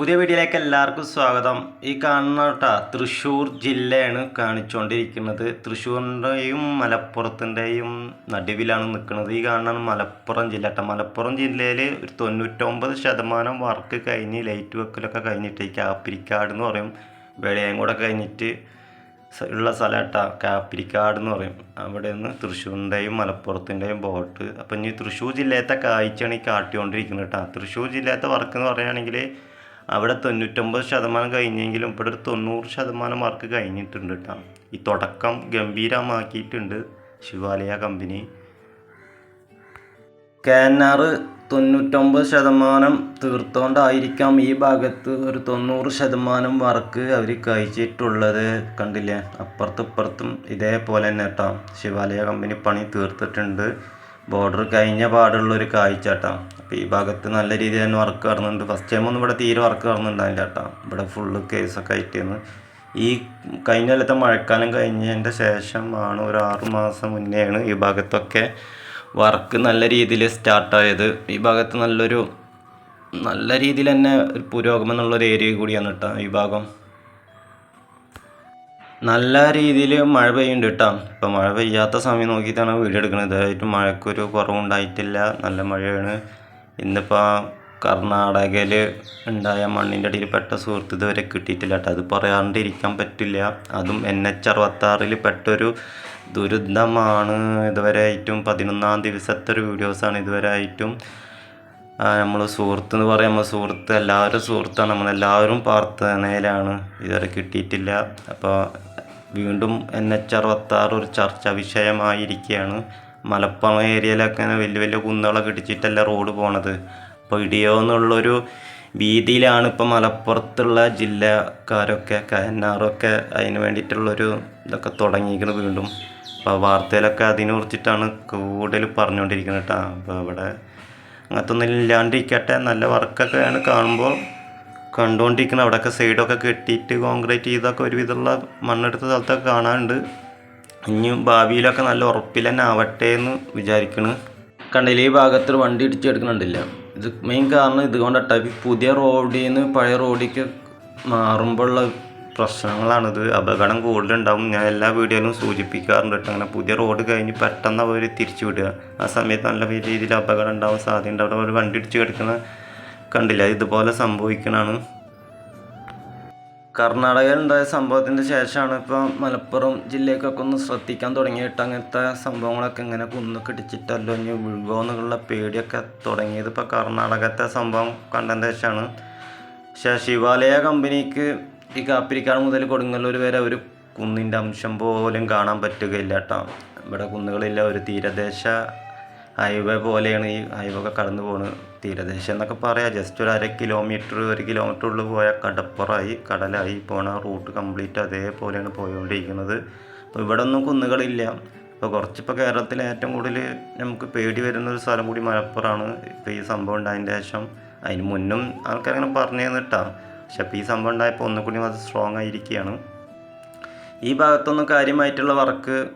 പുതിയ വീഡിയോയിലേക്ക് എല്ലാവർക്കും സ്വാഗതം. ഈ കാണുന്ന കേട്ടാ തൃശ്ശൂർ ജില്ലയാണ് കാണിച്ചുകൊണ്ടിരിക്കുന്നത് തൃശ്ശൂരിന്റെയും മലപ്പുറത്തിന്റെയും നടുവിലാണ് നിൽക്കുന്നത്. ഈ കാണുന്ന മലപ്പുറം ജില്ല കേട്ടോ. മലപ്പുറം ജില്ലയിൽ ഒരു തൊണ്ണൂറ്റൊമ്പത് ശതമാനം വർക്ക് കഴിഞ്ഞ് ലൈറ്റ് വെക്കലൊക്കെ കഴിഞ്ഞിട്ട് ഈ കാപ്പിരിക്കാട് എന്ന് പറയും. വെളിയം കൂടെ കഴിഞ്ഞിട്ട് ഉള്ള സ്ഥലം കേട്ടോ കാപ്പിരിക്കാട് എന്ന് പറയും. അവിടെ നിന്ന് തൃശ്ശൂരിന്റെയും മലപ്പുറത്തിന്റെയും ബോട്ട്. അപ്പം ഇനി തൃശ്ശൂർ ജില്ലയത്തെ കാഴ്ചയാണ് ഈ കാട്ടിക്കൊണ്ടിരിക്കുന്നത് കേട്ടോ. തൃശ്ശൂർ ജില്ലയത്തെ വർക്ക് എന്ന് പറയുകയാണെങ്കിൽ അവിടെ തൊണ്ണൂറ്റൊമ്പത് ശതമാനം കഴിഞ്ഞെങ്കിലും ഇവിടെ ഒരു തൊണ്ണൂറ് ശതമാനം മാർക്ക് കഴിഞ്ഞിട്ടുണ്ട് കേട്ടോ ഈ തുടക്കം ഗംഭീരമാക്കിയിട്ടുണ്ട് ശിവാലയ കമ്പനി കാനാറ് തൊണ്ണൂറ്റൊമ്പത് ശതമാനം തീർത്തോണ്ടായിരിക്കാം ഈ ഭാഗത്ത് ഒരു തൊണ്ണൂറ് ശതമാനം വർക്ക് അവർ കഴിച്ചിട്ടുള്ളത്. കണ്ടില്ലേ? അപ്പുറത്തും ഇപ്പുറത്തും ഇതേപോലെ തന്നെ കേട്ടോ ശിവാലയ കമ്പനി പണി തീർത്തിട്ടുണ്ട്. ബോർഡർ കഴിഞ്ഞ പാടുള്ള ഒരു കാഴ്ച കേട്ടോ അപ്പോൾ ഈ ഭാഗത്ത് നല്ല രീതിയിൽ തന്നെ വർക്ക് നടന്നുണ്ട് ഫസ്റ്റ് ടൈം ഒന്നും ഇവിടെ തീരെ വർക്ക് നടന്നുണ്ടായില്ല കേട്ടോ ഇവിടെ ഫുള്ള് കേസൊക്കെ ആയിട്ടായിരുന്നു ഈ കഴിഞ്ഞ കൊല്ലത്തെ മഴക്കാലം കഴിഞ്ഞതിന്റെ ശേഷമാണ് ഒരു ആറു മാസം മുന്നെയാണ് ഈ ഭാഗത്തൊക്കെ വർക്ക് നല്ല രീതിയിൽ സ്റ്റാർട്ടായത് ഈ ഭാഗത്ത് നല്ലൊരു നല്ല രീതിയിൽ തന്നെ ഒരു പുരോഗമനം എന്നുള്ളൊരു ഏരിയ കൂടിയാണ് കേട്ടോ ഈ ഭാഗം. നല്ല രീതിയിൽ മഴ പെയ്യുന്നുണ്ട് കേട്ടോ. ഇപ്പം മഴ പെയ്യാത്ത സമയം നോക്കിയിട്ടാണ് വീഡിയോ എടുക്കുന്നത്. ഇതായിട്ട് മഴക്കൊരു കുറവുണ്ടായിട്ടില്ല. നല്ല മഴയാണ്. ഇന്നിപ്പോൾ കർണാടകയിൽ ഉണ്ടായ മണ്ണിന്റെ അടിയിൽ പെട്ട സുഹൃത്ത് ഇതുവരെ കിട്ടിയിട്ടില്ല കേട്ടോ. അത് പറയാണ്ടിരിക്കാൻ പറ്റില്ല. അതും എൻ എച്ച് അറുപത്താറിൽ പെട്ടൊരു ദുരിതമാണ്. ഇതുവരെ ആയിട്ടും പതിനൊന്നാം ദിവസത്തെ ഒരു വീഡിയോസാണ് ഇതുവരെ ആയിട്ടും നമ്മൾ സുഹൃത്ത് എന്ന് പറയുമ്പോൾ സുഹൃത്ത് എല്ലാവരും സുഹൃത്താണ്. നമ്മളെല്ലാവരും പ്രാർത്ഥനയിലാണ് ഇതുവരെ കിട്ടിയിട്ടില്ല. അപ്പോൾ വീണ്ടും എൻ എച്ച് അറുപത്താറ് ഒരു ചർച്ചാ വിഷയമായിരിക്കുകയാണ് മലപ്പുറം ഏരിയയിലൊക്കെ വലിയ വലിയ കുന്നുകളൊക്കെ ഇടിച്ചിട്ടല്ല റോഡ് പോണത്. അപ്പോൾ ഇടിയോ എന്നുള്ളൊരു ഭീതിയിലാണ് ഇപ്പോൾ മലപ്പുറത്തുള്ള ജില്ലക്കാരൊക്കെ കന്നാറൊക്കെ അതിന് വേണ്ടിയിട്ടുള്ളൊരു ഇതൊക്കെ തുടങ്ങിയിരിക്കുന്നത് വീണ്ടും. അപ്പോൾ വാർത്തയിലൊക്കെ അതിനെ കുറിച്ചിട്ടാണ് കൂടുതൽ പറഞ്ഞുകൊണ്ടിരിക്കുന്നത് കേട്ടോ അപ്പോൾ അവിടെ അങ്ങനത്തെ ഒന്നും ഇല്ലാണ്ടിരിക്കട്ടെ നല്ല വർക്കൊക്കെയാണ് കാണുമ്പോൾ കണ്ടുകൊണ്ടിരിക്കുന്നത് അവിടെയൊക്കെ സൈഡൊക്കെ കെട്ടിയിട്ട് കോൺക്രീറ്റ് ചെയ്തൊക്കെ ഒരുവിധമുള്ള മണ്ണെടുത്ത സ്ഥലത്തൊക്കെ കാണാനുണ്ട്. ഇനിയും ഭാവിയിലൊക്കെ നല്ല ഉറപ്പിൽ തന്നെ ആവട്ടെ എന്ന് വിചാരിക്കണ്. കണ്ടില്ല ഈ ഭാഗത്ത് വണ്ടി ഇടിച്ചെടുക്കുന്നുണ്ടില്ല ഇത് മെയിൻ കാരണം ഇതുകൊണ്ടാട്ടോ. പുതിയ റോഡിൽ നിന്ന് പഴയ റോഡിലേക്ക് മാറുമ്പോഴുള്ള പ്രശ്നങ്ങളാണിത്. അപകടം കൂടുതലുണ്ടാവും. ഞാൻ എല്ലാ വീഡിയോയിലും സൂചിപ്പിക്കാറുണ്ട് കേട്ടോ. അങ്ങനെ പുതിയ റോഡ് കഴിഞ്ഞ് പെട്ടെന്ന് അവർ തിരിച്ചു വിടുക. ആ സമയത്ത് നല്ല രീതിയിൽ അപകടം ഉണ്ടാവാൻ സാധ്യതയുണ്ട്. അവിടെ ഒരു വണ്ടി ഇടിച്ച് കിടക്കുന്ന കണ്ടില്ല? ഇതുപോലെ സംഭവിക്കണതാണ് കർണാടകയിൽ ഉണ്ടായ സംഭവത്തിന്റെ ശേഷമാണ് ഇപ്പോൾ മലപ്പുറം ജില്ലയ്ക്കൊക്കെ ഒന്ന് ശ്രദ്ധിക്കാൻ തുടങ്ങിയിട്ട് അങ്ങനത്തെ സംഭവങ്ങളൊക്കെ ഇങ്ങനെ കുന്നൊക്കെ ഇടിച്ചിട്ടല്ലോ ഇനി വീഴുമോ എന്നുള്ള പേടിയൊക്കെ തുടങ്ങിയത് ഇപ്പോൾ കർണാടകത്തെ സംഭവം കണ്ടതിന് ശേഷമാണ്. പക്ഷേ ശിവാലയ കമ്പനിക്ക് ഈ കാപ്പിരിക്കാട് മുതൽ കൊടുങ്ങല്ലൂർ വരെ ഒരു കുന്നിന്റെ അംശം പോലും കാണാൻ പറ്റുകയില്ല കേട്ടോ ഇവിടെ കുന്നുകളില്ല ഒരു തീരദേശ ഹൈവേ പോലെയാണ് ഈ ഹൈവേ ഒക്കെ കടന്നു പോകുന്നത് തീരദേശം എന്നൊക്കെ പറയാം ജസ്റ്റ് ഒരു അര കിലോമീറ്റർ ഒരു കിലോമീറ്റർ ഉള്ളിൽ പോയാൽ കടപ്പുറമായി കടലായി പോണ റൂട്ട് കംപ്ലീറ്റ് അതേപോലെയാണ് പോയിക്കൊണ്ടിരിക്കുന്നത് അപ്പോൾ ഇവിടെ ഒന്നും കുന്നുകളില്ല. ഇപ്പോൾ കുറച്ചിപ്പോൾ കേരളത്തിൽ ഏറ്റവും കൂടുതൽ നമുക്ക് പേടി വരുന്ന ഒരു സ്ഥലം കൂടി മലപ്പുറമാണ്. ഇപ്പോൾ ഈ സംഭവം ഉണ്ടായതിന്റെ ശേഷം അതിന് മുന്നും ആൾക്കാരങ്ങനെ പറഞ്ഞു തന്നിട്ടാ. പക്ഷെ ഇപ്പോൾ ഈ സംഭവം ഉണ്ടായപ്പോൾ ഒന്നുകൂടി അത് സ്ട്രോങ് ആയിരിക്കുകയാണ്. ഈ ഭാഗത്തൊന്നും കാര്യമായിട്ടുള്ള വർക്ക്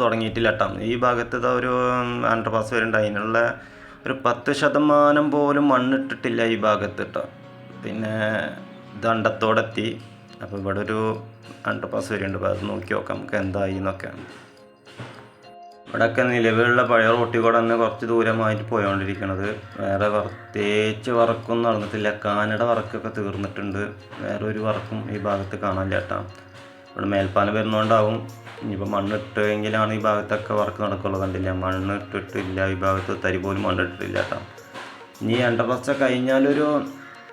തുടങ്ങിയിട്ടില്ല കേട്ടോ. ഈ ഭാഗത്ത് ഒരു അണ്ടർ പാസ് വരുന്നുണ്ട്. അതിനുള്ള ഒരു പത്ത് ശതമാനം പോലും മണ്ണിട്ടിട്ടില്ല ഈ ഭാഗത്ത് കേട്ടോ. പിന്നെ ദണ്ടത്തോടെത്തി അപ്പോൾ ഇവിടെ ഒരു അണ്ടർ പാസ് വരുന്നുണ്ട്. അപ്പോൾ അത് നോക്കി നോക്കാം. നമുക്ക് എന്തായി എന്നൊക്കെ. ഇവിടെയൊക്കെ നിലവിലുള്ള പഴയ റോട്ടിൽ കൂടെ തന്നെ കുറച്ച് ദൂരമായിട്ട് പോയോണ്ടിരിക്കണത്. വേറെ പ്രത്യേകിച്ച് വർക്കൊന്നും നടന്നിട്ടില്ല. കാനഡ വർക്കൊക്കെ തീർന്നിട്ടുണ്ട്. വേറെ ഒരു വർക്കും ഈ ഭാഗത്ത് കാണാനില്ല കേട്ടോ. ഇവിടെ മേൽപ്പാലം വരുന്നോണ്ടാവും. ഇനിയിപ്പോൾ മണ്ണിട്ടെങ്കിലാണ് ഈ ഭാഗത്തൊക്കെ വർക്ക് നടക്കുള്ളൂ കണ്ടില്ല? മണ്ണ് ഇട്ടിട്ടില്ല ഈ ഭാഗത്ത് തരി പോലും മണ്ണിട്ടിട്ടില്ല കേട്ടോ. ഇനി അണ്ടർപാസ് കഴിഞ്ഞാലൊരു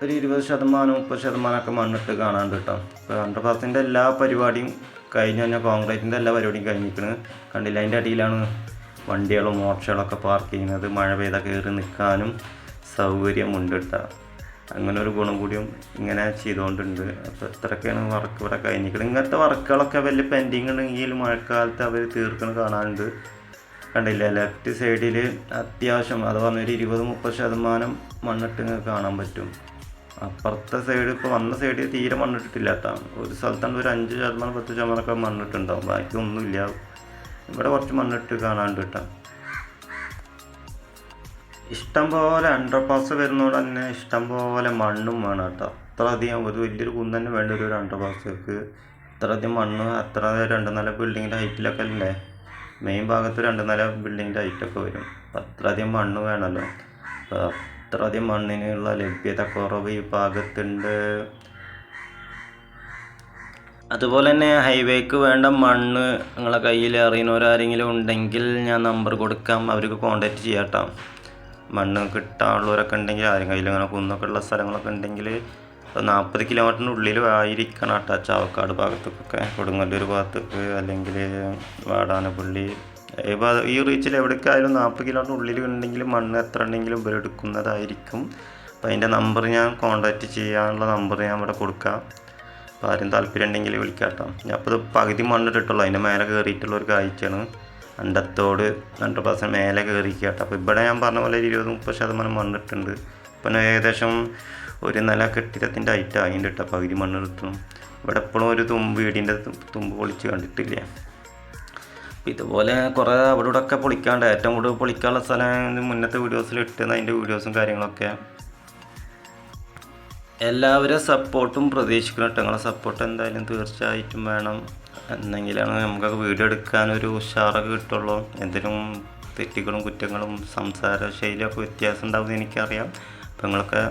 ഒരു ഇരുപത് ശതമാനം മുപ്പത് ശതമാനമൊക്കെ മണ്ണിട്ട് കാണാണ്ട് കേട്ടോ. ഇപ്പോൾ അണ്ടർപാസിന്റെ എല്ലാ പരിപാടിയും കഴിഞ്ഞ് കഴിഞ്ഞാൽ കോൺക്രീറ്റിന്റെ എല്ലാ പരിപാടിയും കഴിഞ്ഞിരിക്കുന്നത് കണ്ടില്ല? അതിന്റെ അടിയിലാണ് വണ്ടികളും ഓട്ടോകളൊക്കെ പാർക്ക് ചെയ്യുന്നത്. മഴ പെയ്ത കയറി നിൽക്കാനും സൗകര്യമുണ്ട് കേട്ടോ അങ്ങനെ ഒരു ഗുണം കൂടിയും ഇങ്ങനെ ചെയ്തുകൊണ്ടുണ്ട് അപ്പോൾ ഇത്രയൊക്കെയാണ് വർക്ക് ഇവിടെ കഴിഞ്ഞിരിക്കുന്നത് ഇങ്ങനത്തെ വർക്കുകളൊക്കെ വലിയ പെൻഡിങ് ഉണ്ടെങ്കിൽ മഴക്കാലത്ത് അവർ തീർക്കണം കാണാനുണ്ട്. കണ്ടില്ല? ലെഫ്റ്റ് സൈഡിൽ അത്യാവശ്യം അത് പറഞ്ഞൊരു ഇരുപത് മുപ്പത് ശതമാനം മണ്ണിട്ട് കാണാൻ പറ്റും. അപ്പുറത്തെ സൈഡ് ഇപ്പോൾ വന്ന സൈഡിൽ തീരെ മണ്ണിട്ടിട്ടില്ല കേട്ടോ ഒരു സ്ഥലത്താണ് ഒരു അഞ്ച് ശതമാനം പത്ത് ശതമാനമൊക്കെ മണ്ണിട്ടുണ്ടാവും. ബാക്കി ഒന്നുമില്ല. ഇവിടെ കുറച്ച് മണ്ണിട്ട് കാണാണ്ട് കിട്ടാം. ഇഷ്ടം പോലെ അണ്ടർ പാസ് വരുന്നതുകൊണ്ട് തന്നെ ഇഷ്ടം പോലെ മണ്ണും വേണം കേട്ടോ. അത്ര അധികം ഒരു വലിയൊരു കുന്ന് തന്നെ വേണ്ട ഒരു അണ്ടർ പാസ്സൊക്കെ ഇത്ര അധികം മണ്ണ് അത്ര രണ്ട് നില ബിൽഡിങ്ങിന്റെ ഹൈറ്റിലൊക്കെ അല്ലേ? മെയിൻ ഭാഗത്ത് രണ്ട് നില ബിൽഡിങ്ങിന്റെ ഹൈറ്റൊക്കെ വരും. അപ്പം അത്ര അധികം മണ്ണ് വേണമല്ലോ അപ്പോൾ മണ്ണിനുള്ള ലഭ്യത കുറവ് ഈ ഭാഗത്തുണ്ട്. അതുപോലെ തന്നെ ഹൈവേക്ക് വേണ്ട മണ്ണ് നിങ്ങളെ കയ്യിൽ അറിയുന്നവരാരെങ്കിലും ഉണ്ടെങ്കിൽ ഞാൻ നമ്പർ കൊടുക്കാം. അവർക്ക് കോൺടാക്റ്റ് ചെയ്യാം മണ്ണ് കിട്ടാനുള്ളവരൊക്കെ ഉണ്ടെങ്കിൽ ആരും കയ്യിൽ അങ്ങനെ കുന്നൊക്കെ ഉള്ള സ്ഥലങ്ങളൊക്കെ ഉണ്ടെങ്കിൽ നാൽപ്പത് കിലോമീറ്ററിന്റെ ഉള്ളിൽ ആയിരിക്കണം കേട്ടോ ചാവക്കാട് ഭാഗത്തേക്കൊക്കെ. കൊടുങ്ങല്ലൂർ ഭാഗത്തേക്ക് അല്ലെങ്കിൽ വാടാനപ്പള്ളി. ഭാഗ- ഈ റീച്ചിൽ എവിടേക്കായാലും നാൽപ്പത് കിലോമീറ്റർ ഉള്ളിൽ ഉണ്ടെങ്കിൽ മണ്ണ് എത്ര ഉണ്ടെങ്കിലും ഇവരെടുക്കുന്നതായിരിക്കും അപ്പോൾ അതിന്റെ നമ്പർ ഞാൻ കോൺടാക്റ്റ് ചെയ്യാനുള്ള നമ്പർ ഞാൻ ഇവിടെ കൊടുക്കാം. അപ്പോൾ ആരും താല്പര്യം ഉണ്ടെങ്കിൽ വിളിക്കാം കേട്ടോ ഞാൻ അപ്പോൾ ഇത് പകുതി മണ്ണിട്ടിട്ടുള്ളൂ അതിന്റെ മേലെ കയറിയിട്ടുള്ള ഒരു കാഴ്ചയാണ്. അണ്ടത്തോട് രണ്ട് പെർസെന്റ് മേലെ കയറിക്കുക കേട്ടോ അപ്പോൾ ഇവിടെ ഞാൻ പറഞ്ഞ പോലെ ഇരുപത് മുപ്പത് ശതമാനം മണ്ണിട്ടുണ്ട് ഇപ്പം ഏകദേശം ഒരു നില കെട്ടിടത്തിന്റെ ഐറ്റം അതിന്റെ കേട്ടോ പകുതി മണ്ണ് കിട്ടും ഇവിടെ എപ്പോഴും ഒരു തുമ്പ് വീടിന്റെ തുമ്പ് പൊളിച്ച് കണ്ടിട്ടില്ല? ഇതുപോലെ കുറേ അവിടെ ഇവിടെ ഒക്കെ പൊളിക്കാണ്ട് ഏറ്റവും കൂടുതൽ പൊളിക്കാനുള്ള സ്ഥലം മുന്നത്തെ വീഡിയോസിൽ ഇട്ടുന്ന അതിന്റെ വീഡിയോസും കാര്യങ്ങളൊക്കെ. എല്ലാവരും സപ്പോർട്ടും പ്രതീക്ഷിക്കണം കേട്ടോ നിങ്ങളെ സപ്പോർട്ട് എന്തായാലും തീർച്ചയായിട്ടും വേണം. എന്നെങ്കിലാണ് നമുക്കൊക്കെ വീഡിയോ എടുക്കാനൊരു ഉഷാറൊക്കെ കിട്ടുള്ളൂ. എന്തെങ്കിലും തെറ്റുകളും കുറ്റങ്ങളും സംസാര ശൈലിയൊക്കെ വ്യത്യാസം ഉണ്ടാവുമെന്ന് എനിക്കറിയാം. അപ്പോൾ നിങ്ങളൊക്കെ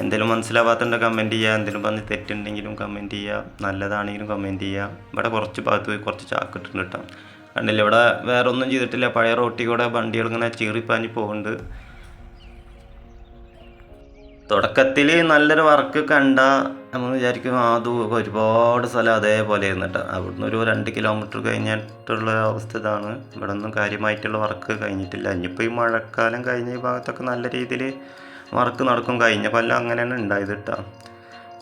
എന്തെങ്കിലും മനസ്സിലാവാത്തുണ്ട് കമന്റ് ചെയ്യുക. എന്തെങ്കിലും പറഞ്ഞ് തെറ്റുണ്ടെങ്കിലും കമന്റ് ചെയ്യുക. നല്ലതാണെങ്കിലും കമന്റ് ചെയ്യുക. ഇവിടെ കുറച്ച് ഭാഗത്ത് പോയി കുറച്ച് ചാക്കിട്ടുണ്ട് കേട്ടോ കണ്ടില്ല? ഇവിടെ വേറെ ഒന്നും ചെയ്തിട്ടില്ല. പഴയ റോട്ടിൽ കൂടെ വണ്ടികൾ ഇങ്ങനെ ചീറിപ്പാഞ്ഞ് പോകുന്നുണ്ട്. തുടക്കത്തിൽ നല്ലൊരു വർക്ക് കണ്ട നമ്മൾ വിചാരിക്കും അത് ഒരുപാട് സ്ഥലം അതേപോലെ ഇരുന്നിട്ട് അവിടുന്ന് ഒരു രണ്ട് കിലോമീറ്റർ കഴിഞ്ഞിട്ടുള്ള അവസ്ഥ ഇതാണ്. ഇവിടെ ഒന്നും കാര്യമായിട്ടുള്ള വർക്ക് കഴിഞ്ഞിട്ടില്ല. ഇനിയിപ്പോൾ ഈ മഴക്കാലം കഴിഞ്ഞ ഈ ഭാഗത്തൊക്കെ നല്ല രീതിയിൽ വർക്ക് നടക്കും. കഴിഞ്ഞ കൊല്ലം അങ്ങനെയാണ് ഉണ്ടായത് കേട്ടോ.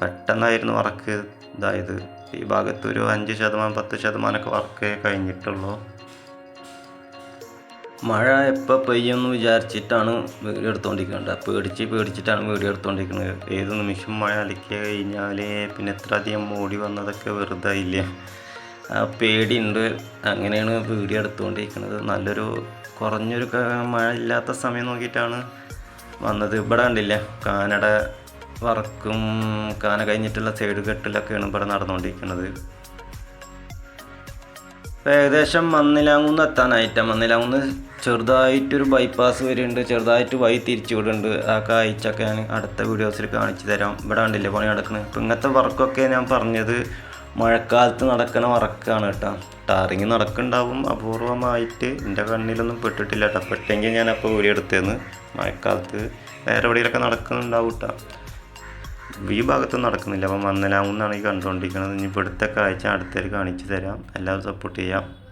പെട്ടെന്നായിരുന്നു വർക്ക് ഇതായത്. ഈ ഭാഗത്ത് ഒരു അഞ്ച് ശതമാനം പത്ത് ശതമാനമൊക്കെ വർക്ക് കഴിഞ്ഞിട്ടുള്ളൂ. മഴ എപ്പോൾ പെയ്യുമെന്ന് വിചാരിച്ചിട്ടാണ് വീഡിയോ എടുത്തുകൊണ്ടിരിക്കുന്നത് പേടിച്ച് പേടിച്ചിട്ടാണ് വീഡിയോ എടുത്തുകൊണ്ടിരിക്കുന്നത് ഏത് നിമിഷം മഴ അലക്കി കഴിഞ്ഞാൽ പിന്നെ എത്ര അധികം മൂടി വന്നതൊക്കെ വെറുതെ ഇല്ല ആ പേടിയുണ്ട്. അങ്ങനെയാണ് വീഡിയോ എടുത്തുകൊണ്ടിരിക്കുന്നത് നല്ലൊരു കുറഞ്ഞൊരു മഴ ഇല്ലാത്ത സമയം നോക്കിയിട്ടാണ് വന്നത്. ഇവിടെ കണ്ടില്ല? കാനഡ വർക്കും കാന കഴിഞ്ഞിട്ടുള്ള സൈഡ് കെട്ടിലൊക്കെയാണ് ഇവിടെ നടന്നുകൊണ്ടിരിക്കുന്നത്. ഏകദേശം മന്നിലാങ്ങുന്ന് എത്താനായിട്ട് മന്നിലാങ്ങുന്ന് ചെറുതായിട്ടൊരു ബൈപ്പാസ് വരുന്നുണ്ട് ചെറുതായിട്ട് വഴി തിരിച്ചു വിടുന്നുണ്ട് ആ കാഴ്ചയൊക്കെ ഞാൻ അടുത്ത വീഡിയോസിൽ കാണിച്ചു തരാം. ഇവിടെ കണ്ടില്ലേ പണി നടക്കുന്നത് ഇപ്പം ഇങ്ങനത്തെ വർക്കൊക്കെ ഞാൻ പറഞ്ഞത് മഴക്കാലത്ത് നടക്കുന്ന വർക്കാണ് കേട്ടോ. ടാറിങ് നടക്കുന്നുണ്ടാവും അപൂർവമായിട്ട്. എന്റെ കണ്ണിലൊന്നും പെട്ടിട്ടില്ല കേട്ടോ. പെട്ടെങ്കിൽ ഞാൻ അപ്പോൾ വീഡിയോ എടുത്തേന്ന്. മഴക്കാലത്ത് വേറെ എവിടെയെങ്കിലൊക്കെ നടക്കുന്നുണ്ടാവും കേട്ടോ. ഈ ഭാഗത്തൊന്നും നടക്കുന്നില്ല. അപ്പം മന്നലാമെന്നാണ് ഈ കണ്ടുകൊണ്ടിരിക്കുന്നത് ഇനി ഇവിടുത്തെ കാഴ്ച അടുത്തവർ കാണിച്ചു തരാം. എല്ലാവരും സപ്പോർട്ട് ചെയ്യാം.